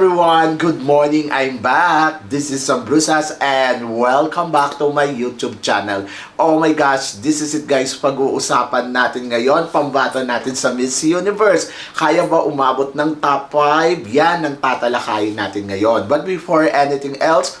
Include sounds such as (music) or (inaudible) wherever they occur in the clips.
Everyone! Good morning! I'm back! This is Sam Brusas and welcome back to my YouTube channel. Oh my gosh, this is it guys. Pag-uusapan natin ngayon, pambato natin sa Miss Universe. Kaya ba umabot ng top 5? Yan ang tatalakayin natin ngayon. But before anything else,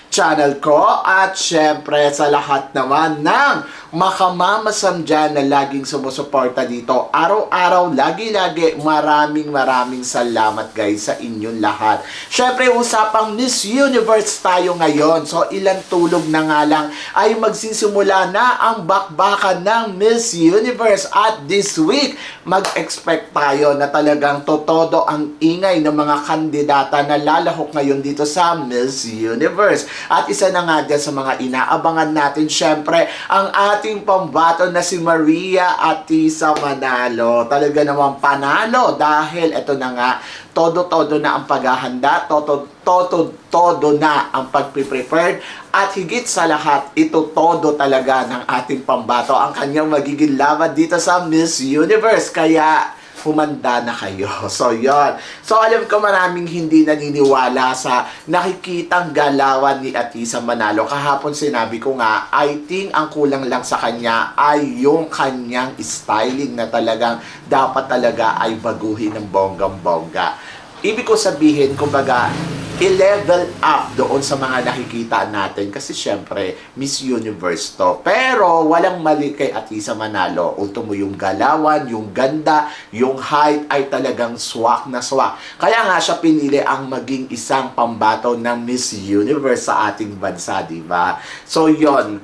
channel ko at syempre sa lahat naman ng makamamasam dyan na laging sumusuporta dito. Araw-araw, lagi-lagi, maraming maraming salamat guys sa inyong lahat. Syempre, usapang Miss Universe tayo ngayon. So, ilang tulog na nga lang ay magsisimula na ang bakbakan ng Miss Universe. At this week, mag-expect tayo na talagang totodo ang ingay ng mga kandidata na lalahok ngayon dito sa Miss Universe. At isa na nga dyan sa mga inaabangan natin, syempre, ang ating pambato na si Maria Atisa Manalo. Talaga namang panalo dahil ito na nga, todo-todo na ang paghahanda, todo todo todo na ang pagpe-prepared at higit sa lahat, ito todo talaga ng ating pambato ang kanyang magiging laban dito sa Miss Universe. Kaya humanda na kayo. (laughs) So, yon. So, alam ko maraming hindi naniniwala sa nakikitang galawan ni Atisa Manalo. Kahapon sinabi ko nga, I think ang kulang lang sa kanya ay yung kanyang styling na talagang dapat talaga ay baguhin ng bonggang-bongga. Ibig ko sabihin, kumbaga, i-level up doon sa mga nakikita natin kasi syempre Miss Universe to. Pero walang mali kay Atisa Manalo. Ultimo yung galawan, yung ganda, yung height ay talagang swak na swak. Kaya nga siya pinili ang maging isang pambato ng Miss Universe sa ating bansa, di ba? So yon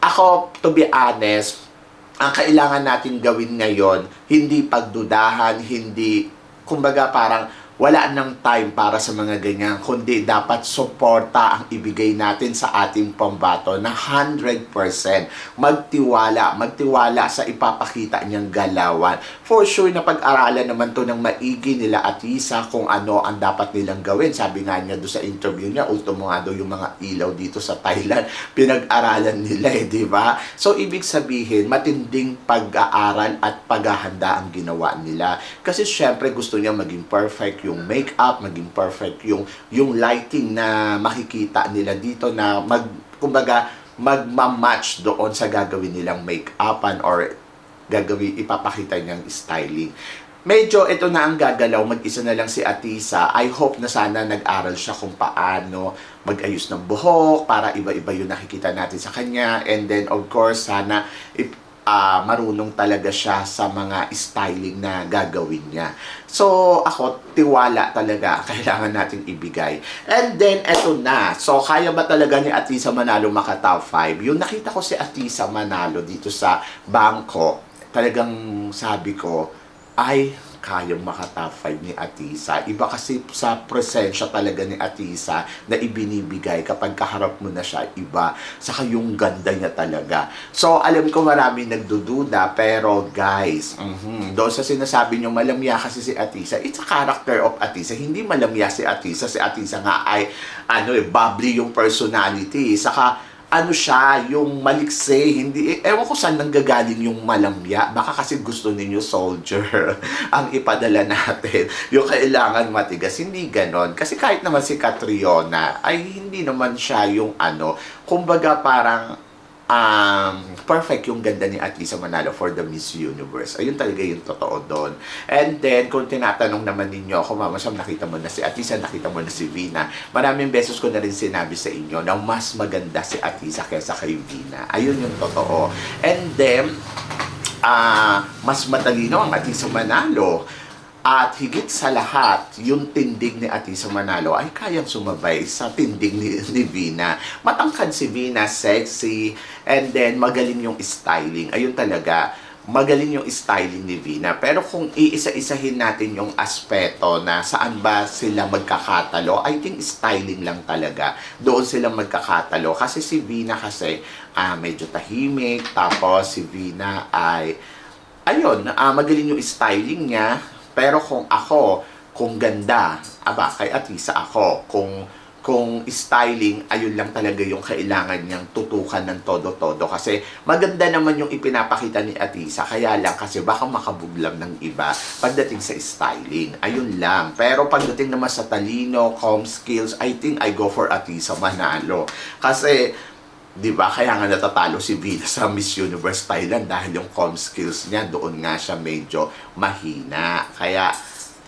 ako, to be honest, ang kailangan natin gawin ngayon, hindi pagdudahan, hindi, kumbaga parang wala nang time para sa mga ganyan, kundi dapat suporta ang ibigay natin sa ating pambato na 100% magtiwala, magtiwala sa ipapakita niyang galawan. For sure na pag-aralan naman to ng maigi nila at isa kung ano ang dapat nilang gawin. Sabi nga niya doon sa interview niya, ultimo nga daw yung mga ilaw dito sa Thailand, (laughs) pinag-aralan nila eh, di ba? So, ibig sabihin, matinding pag-aaral at paghahanda ang ginawa nila. Kasi syempre gusto niya maging perfect yung makeup, maging perfect yung yung lighting na makikita nila dito na mag kumbaga magma-match doon sa gagawin nilang make-upan or gagawin ipapakita niyang styling. Medyo ito na ang gagalaw, mag-isa na lang si Atisa. I hope na sana nag-aral siya kung paano mag-ayos ng buhok para iba-iba yung nakikita natin sa kanya. And then of course, sana ah, marunong talaga siya sa mga styling na gagawin niya. So, ako, tiwala talaga (laughs) kailangan nating ibigay. And then, eto na. So, kaya ba talaga ni Atisa Manalo maka top 5? Yung nakita ko si Atisa Manalo dito sa bangko, talagang sabi ko, ay, kayang maka-top 5 ni Atisa. Iba kasi sa presensya talaga ni Atisa na ibinibigay kapag kaharap mo na siya, iba. Saka yung ganda niya talaga. So, alam ko marami nagdududa, pero guys, mhm, doon sa sinasabi niyo malamya kasi si Atisa, it's a character of Atisa. Hindi malamya si Atisa. Si Atisa nga ay, ano eh, bubbly yung personality. Saka, ano siya, yung malikse, hindi, eh, ewan ko saan nanggagaling yung malamya. Baka kasi gusto ninyo soldier (laughs) ang ipadala natin. Yung kailangan matigas, hindi ganon. Kasi kahit naman si Catriona, ay hindi naman siya yung ano, kumbaga parang, um, perfect yung ganda ni Atlisa Manalo for the Miss Universe. Ayun talaga yung totoo doon. And then, kung tinatanong naman ninyo ako, Mama Sam, nakita mo na si Atlisa, nakita mo na si Vina. Maraming beses ko na rin sinabi sa inyo na mas maganda si Atlisa kaysa kay Vina. Ayun yung totoo. And then, ah mas matalino ang Atisa Manalo. At higit sa lahat, yung tindig ni Atisa Manalo ay kayang sumabay sa tindig ni, ni Vina. Matangkad si Vina, sexy, and then magaling yung styling. Ayun talaga, magaling yung styling ni Vina. Pero kung iisa-isahin natin yung aspeto na saan ba sila magkakatalo, I think styling lang talaga. Doon sila magkakatalo. Kasi si Vina kasi ah, medyo tahimik, tapos si Vina ay ayun, ah, magaling yung styling niya. Pero kung ako, kung ganda, aba, kay Atisa ako. Kung kung styling, ayun lang talaga yung kailangan niyang tutukan ng todo-todo. Kasi maganda naman yung ipinapakita ni Atisa. Kaya lang kasi baka makabuglam ng iba pagdating sa styling. Ayun lang. Pero pagdating naman sa talino, com skills, I think I go for Atisa Manalo. Kasi, di ba, kaya nga natatalo si Vina sa Miss Universe Thailand dahil yung com skills niya, doon nga siya medyo mahina. Kaya,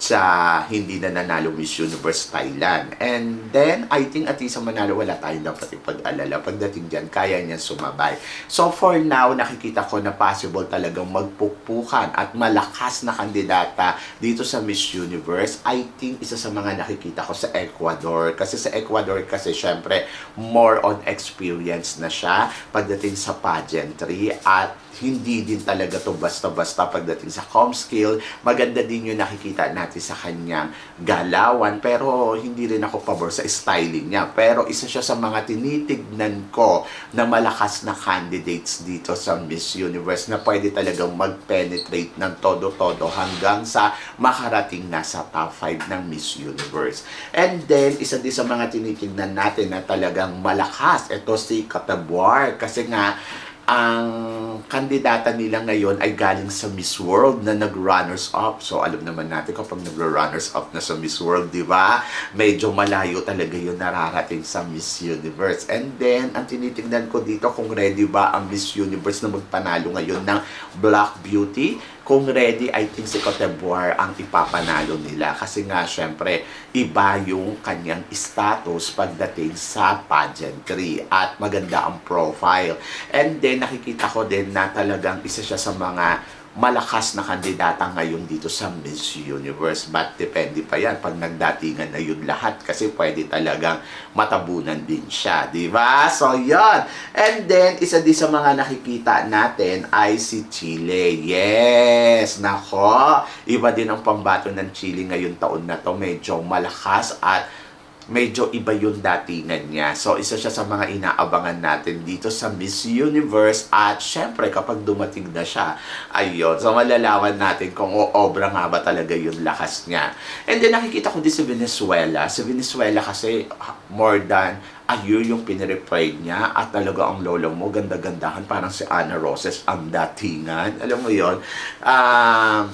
siya hindi na nanalo Miss Universe Thailand. And then, I think Atisa Manalo, wala tayong dapat ipag-alala. Pagdating dyan, kaya niya sumabay. So, for now, nakikita ko na possible talagang magpukpukan at malakas na kandidata dito sa Miss Universe. I think isa sa mga nakikita ko sa Ecuador. Kasi sa Ecuador, kasi syempre, more on experience na siya pagdating sa pageantry at hindi din talaga to basta-basta pagdating sa com skill. Maganda din yung nakikita natin sa kanyang galawan. Pero hindi rin ako pabor sa styling niya. Pero isa siya sa mga tinitignan ko na malakas na candidates dito sa Miss Universe na pwede talagang mag-penetrate ng todo-todo hanggang sa makarating na sa top 5 ng Miss Universe. And then, isa din sa mga tinitignan natin na talagang malakas. Ito si Katabuar. Kasi nga, ang kandidata nila ngayon ay galing sa Miss World na nag-runners up. So, alam naman natin kapag nag-runners up na sa Miss World, di ba? Medyo malayo talaga yun nararating sa Miss Universe. And then, ang tinitingnan ko dito kung ready ba ang Miss Universe na magpanalo ngayon ng Black Beauty. Kung ready, I think si Cote d'Ivoire ang ipapanalo nila. Kasi nga, syempre, iba yung kanyang status pagdating sa pageantry. At maganda ang profile. And then, nakikita ko din na talagang isa siya sa mga malakas na kandidata ngayon dito sa Miss Universe. But depende pa yan pag nagdatingan na yun lahat kasi pwede talagang matabunan din siya. Di ba? So, yon And then, isa din sa mga nakikita natin ay si Chile. Yes! Nako! Iba din ang pambato ng Chile ngayon taon na to. Medyo malakas at medyo iba yung datingan niya. So, isa siya sa mga inaabangan natin dito sa Miss Universe. At, syempre, kapag dumating na siya, ayun. So, malalaman natin kung obra nga ba talaga yung lakas niya. And then, nakikita ko din si Venezuela. Si Venezuela kasi, more than a year yung pinirepray niya at talaga ang lolo mo, ganda-gandahan. Parang si Ana Roses ang datingan. Alam mo yon Ah...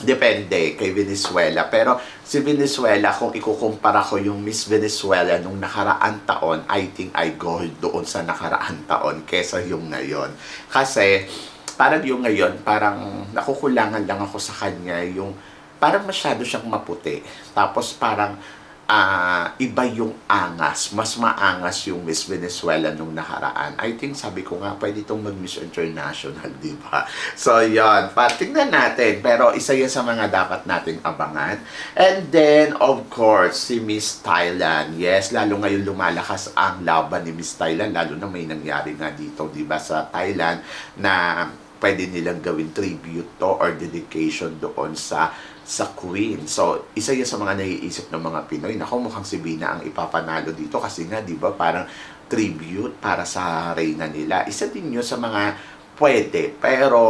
Depende kay Venezuela. Pero si Venezuela, kung ikukumpara ko yung Miss Venezuela nung nakaraan taon, I think I go doon sa nakaraan taon kesa yung ngayon. Kasi parang yung ngayon, parang nakukulangan lang ako sa kanya yung parang masyado siyang maputi. Tapos parang ah, iba yung angas. Mas maangas yung Miss Venezuela nung nakaraan. I think sabi ko nga, pwede itong mag-Miss International, (laughs) di ba? So, yon Patingnan natin. Pero isa yan sa mga dapat nating abangan. And then, of course, si Miss Thailand. Yes, lalo ngayon lumalakas ang laban ni Miss Thailand. Lalo na may nangyari nga dito, di ba, sa Thailand na pwede nilang gawin tribute to or dedication doon sa sa Queen. So, isa yan sa mga naiisip ng mga Pinoy. Naku, mukhang si Bina ang ipapanalo dito kasi nga, di ba, parang tribute para sa reyna nila. Isa din yun sa mga pwede. Pero,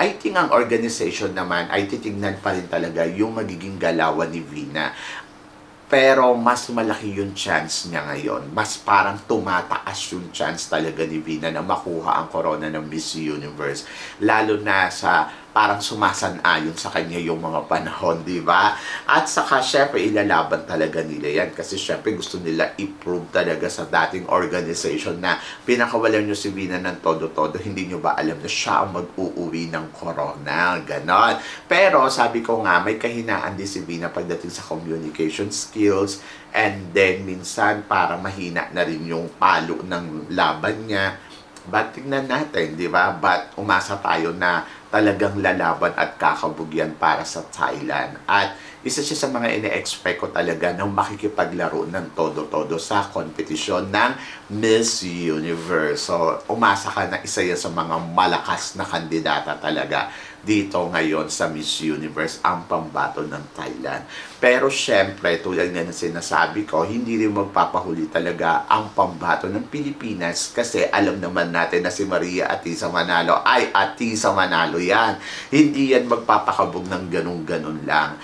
I think ang organization naman ay titingnan pa rin talaga yung magiging galawan ni Vina. Pero mas malaki yung chance niya ngayon. Mas parang tumataas yung chance talaga ni Vina na makuha ang corona ng Miss Universe. Lalo na sa parang sumasan-ayon sa kanya yung mga panahon, di ba? At saka, syempre, ilalaban talaga nila yan. Kasi, syempre, gusto nila i-prove talaga sa dating organization na pinakawalan nyo si Vina ng todo-todo, hindi nyo ba alam na siya ang mag-uuwi ng corona? Ganon. Pero, sabi ko nga, may kahinaan din si Vina pagdating sa communication skills and then, minsan, para mahina na rin yung palo ng laban niya. But tingnan natin, di ba? But umasa tayo na talagang lalaban at kakabugyan para sa Thailand. At isa siya sa mga ine-expect ko talaga na makikipaglaro ng todo-todo sa kompetisyon ng Miss Universe. So, umasa ka na isa yan sa mga malakas na kandidata talaga dito ngayon sa Miss Universe ang pambato ng Thailand. Pero syempre, tulad nga na sinasabi ko, hindi rin magpapahuli talaga ang pambato ng Pilipinas kasi alam naman natin na si Maria Atisa Manalo ay Atisa Manalo yan. Hindi yan magpapakabog ng ganun-ganun lang.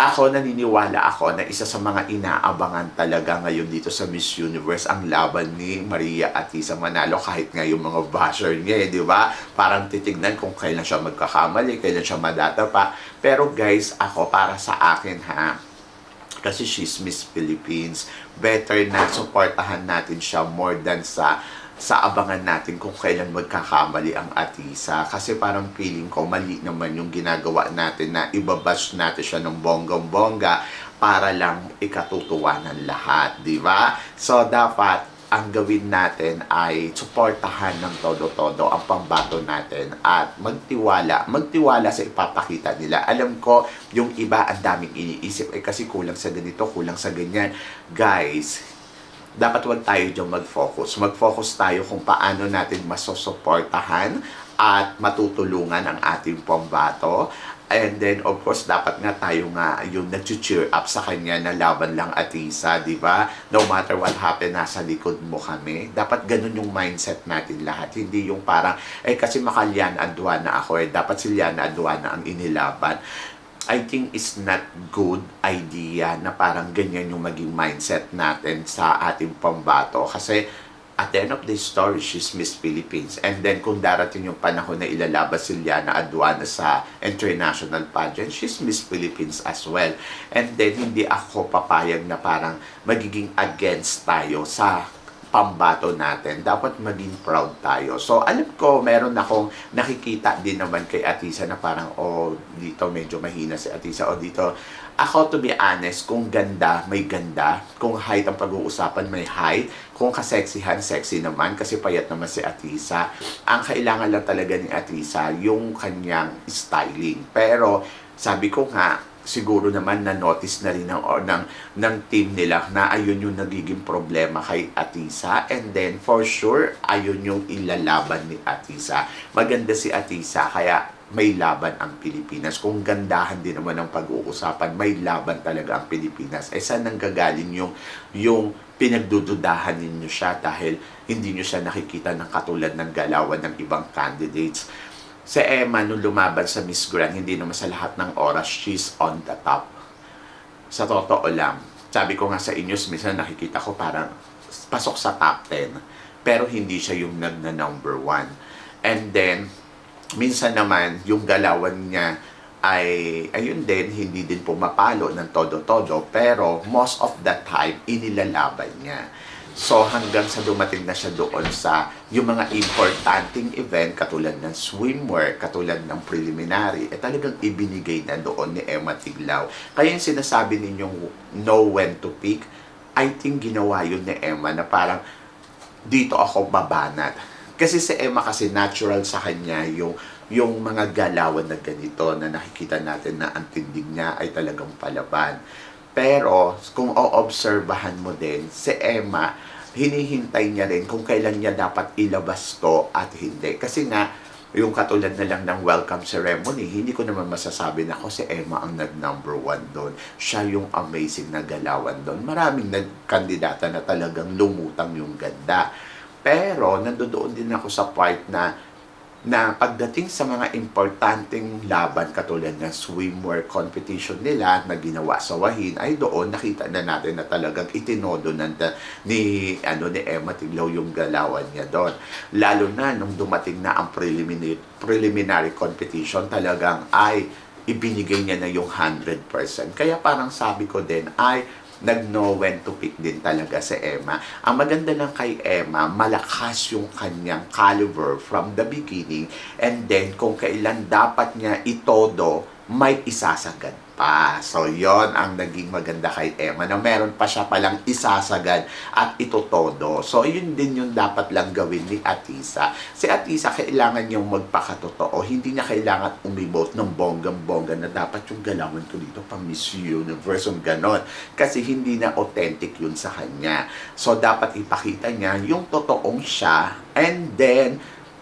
Ako, naniniwala ako na isa sa mga inaabangan talaga ngayon dito sa Miss Universe ang laban ni Maria Atisa Manalo kahit nga yung mga basher niya, eh, di ba? Parang titignan kung kailan siya magkakamali, kailan siya madata pa. Pero guys, ako para sa akin ha, kasi she's Miss Philippines. Better na supportahan natin siya more than sa sa abangan natin kung kailan magkakamali ang Atisa. Kasi parang feeling ko mali naman yung ginagawa natin na ibabash natin siya ng bonggang-bongga para lang ikatutuwa ng lahat, di ba? So, dapat ang gawin natin ay suportahan ng todo-todo ang pambato natin at magtiwala, magtiwala sa ipapakita nila. Alam ko, yung iba ang daming iniisip, eh kasi kulang sa ganito, kulang sa ganyan. Guys, dapat wag tayo dyan mag-focus. Mag-focus tayo kung paano natin masusuportahan at matutulungan ang ating pambato. And then, of course, dapat nga tayo nga yung nag-cheer up sa kanya na laban lang atisa, di ba? No matter what happen, nasa likod mo kami. Dapat ganun yung mindset natin lahat. Hindi yung parang, eh kasi makalyan Aduana ako, eh dapat si Liana Aduana ang inilaban. I think is not good idea na parang ganyan yung maging mindset natin sa ating pambato. Kasi at the end of the story, she's Miss Philippines. And then kung darating yung panahon na ilalabas si Liana Aduana sa international pageant, she's Miss Philippines as well. And then hindi ako papayag na parang magiging against tayo sa pambato natin. Dapat maging proud tayo. So, alam ko, meron akong nakikita din naman kay Atisa na parang, oh, dito medyo mahina si Atisa. O dito, ako to be honest, kung ganda, may ganda. Kung height ang pag-uusapan, may height. Kung kaseksihan, sexy naman kasi payat naman si Atisa. Ang kailangan lang talaga ni Atisa, yung kanyang styling. Pero, sabi ko nga, siguro naman na notice na rin ng, or ng, ng team nila na ayun yung nagiging problema kay Atisa. And then for sure ayun yung ilalaban ni Atisa. Maganda si Atisa kaya may laban ang Pilipinas. Kung gandahan din naman ang pag-uusapan may laban talaga ang Pilipinas. Eh saan nanggagaling yung yung pinagdududahan ninyo siya dahil hindi nyo siya nakikita ng katulad ng galawan ng ibang candidates si Emma nung lumaban sa Miss Grand, hindi naman sa lahat ng oras, she's on the top. Sa totoo lang, sabi ko nga sa inyo, minsan nakikita ko parang pasok sa top 10, pero hindi siya yung nagna number 1. And then, minsan naman, yung galawan niya ay, ayun din, hindi din pumapalo ng todo-todo, pero most of the time, inilalaban niya. So hanggang sa dumating na siya doon sa yung mga importanting event katulad ng swimwear, katulad ng preliminary, eh talagang ibinigay na doon ni Emma Tiglao. Kaya yung sinasabi ninyong know when to pick, I think ginawa yun ni Emma na parang dito ako babanat. Kasi si Emma kasi natural sa kanya yung yung mga galawan na ganito na nakikita natin na ang tindig niya ay talagang palaban. Pero kung o-obserbahan mo din, si Emma, hinihintay niya rin kung kailan niya dapat ilabas to at hindi. Kasi nga, yung katulad na lang ng welcome ceremony, hindi ko naman masasabi na ako si Emma ang nag-number one doon. Siya yung amazing na galawan doon. Maraming nagkandidata na talagang lumutang yung ganda. Pero, nandoon din ako sa part na na pagdating sa mga importanteng laban katulad ng swimwear competition nila na ginawa sa Wahin ay doon nakita na natin na talagang itinodo ng ni ano ni Emma Tiglaw yung galawan niya doon. Lalo na nung dumating na ang preliminary preliminary competition talagang ay ibinigay niya na yung 100% kaya parang sabi ko din ay nag-know when to pick din talaga si Emma. Ang maganda lang kay Emma, malakas yung kanyang caliber from the beginning and then kung kailan dapat niya itodo, may isasagad pa. So, yon ang naging maganda kay Emma na meron pa siya palang isasagad at itotodo. So, yun din yung dapat lang gawin ni Atisa. Si Atisa, kailangan niyang magpakatotoo. Hindi niya kailangan umibot ng bonggang-bongga na dapat yung galawan ko dito pang Miss Universe, yung ganon. Kasi hindi na authentic yun sa kanya. So, dapat ipakita niya yung totoong siya and then,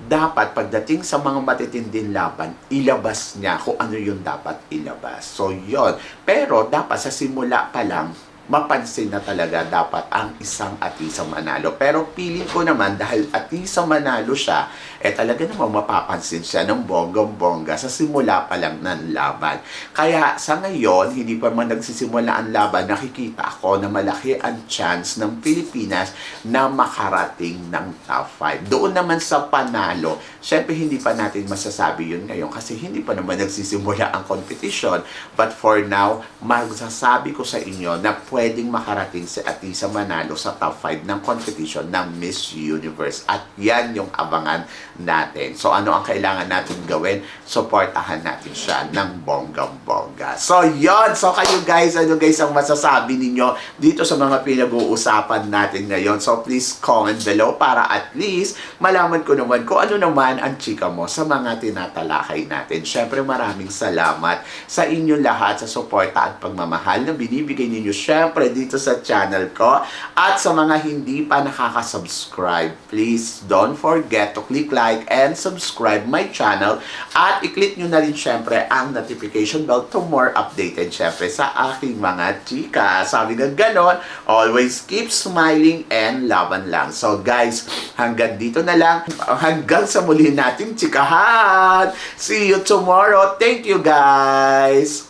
dapat pagdating sa mga matitinding laban, ilabas niya kung ano yung dapat ilabas. So, yon Pero, dapat sa simula pa lang, mapansin na talaga dapat ang isang Atisa Manalo. Pero piling ko naman dahil Atisa Manalo siya, eh talaga namang mapapansin siya ng bonggang-bongga sa simula pa lang ng laban. Kaya sa ngayon, hindi pa man nagsisimula ang laban, nakikita ako na malaki ang chance ng Pilipinas na makarating ng top 5. Doon naman sa panalo, syempre hindi pa natin masasabi yun ngayon kasi hindi pa naman nagsisimula ang competition. But for now, magsasabi ko sa inyo na pwedeng makarating si Atisa Manalo sa top 5 ng competition ng Miss Universe. At yan yung abangan natin. So ano ang kailangan natin gawin? Supportahan natin siya ng bonggang-bongga. So yon So kayo guys, ano guys ang masasabi ninyo dito sa mga pinag-uusapan natin ngayon? So please comment below para at least malaman ko naman kung ano naman ang chika mo sa mga tinatalakay natin. Syempre maraming salamat sa inyong lahat sa suporta at pagmamahal na binibigay ninyo syempre dito sa channel ko. At sa mga hindi pa nakaka-subscribe, please don't forget to click like and subscribe my channel at i-click nyo na rin syempre ang notification bell to more updated syempre sa aking mga chika. Sabi nga ganon, always keep smiling and laban lang. So guys, hanggang dito na lang. Hanggang sa muli nating chikahan. See you tomorrow. Thank you guys.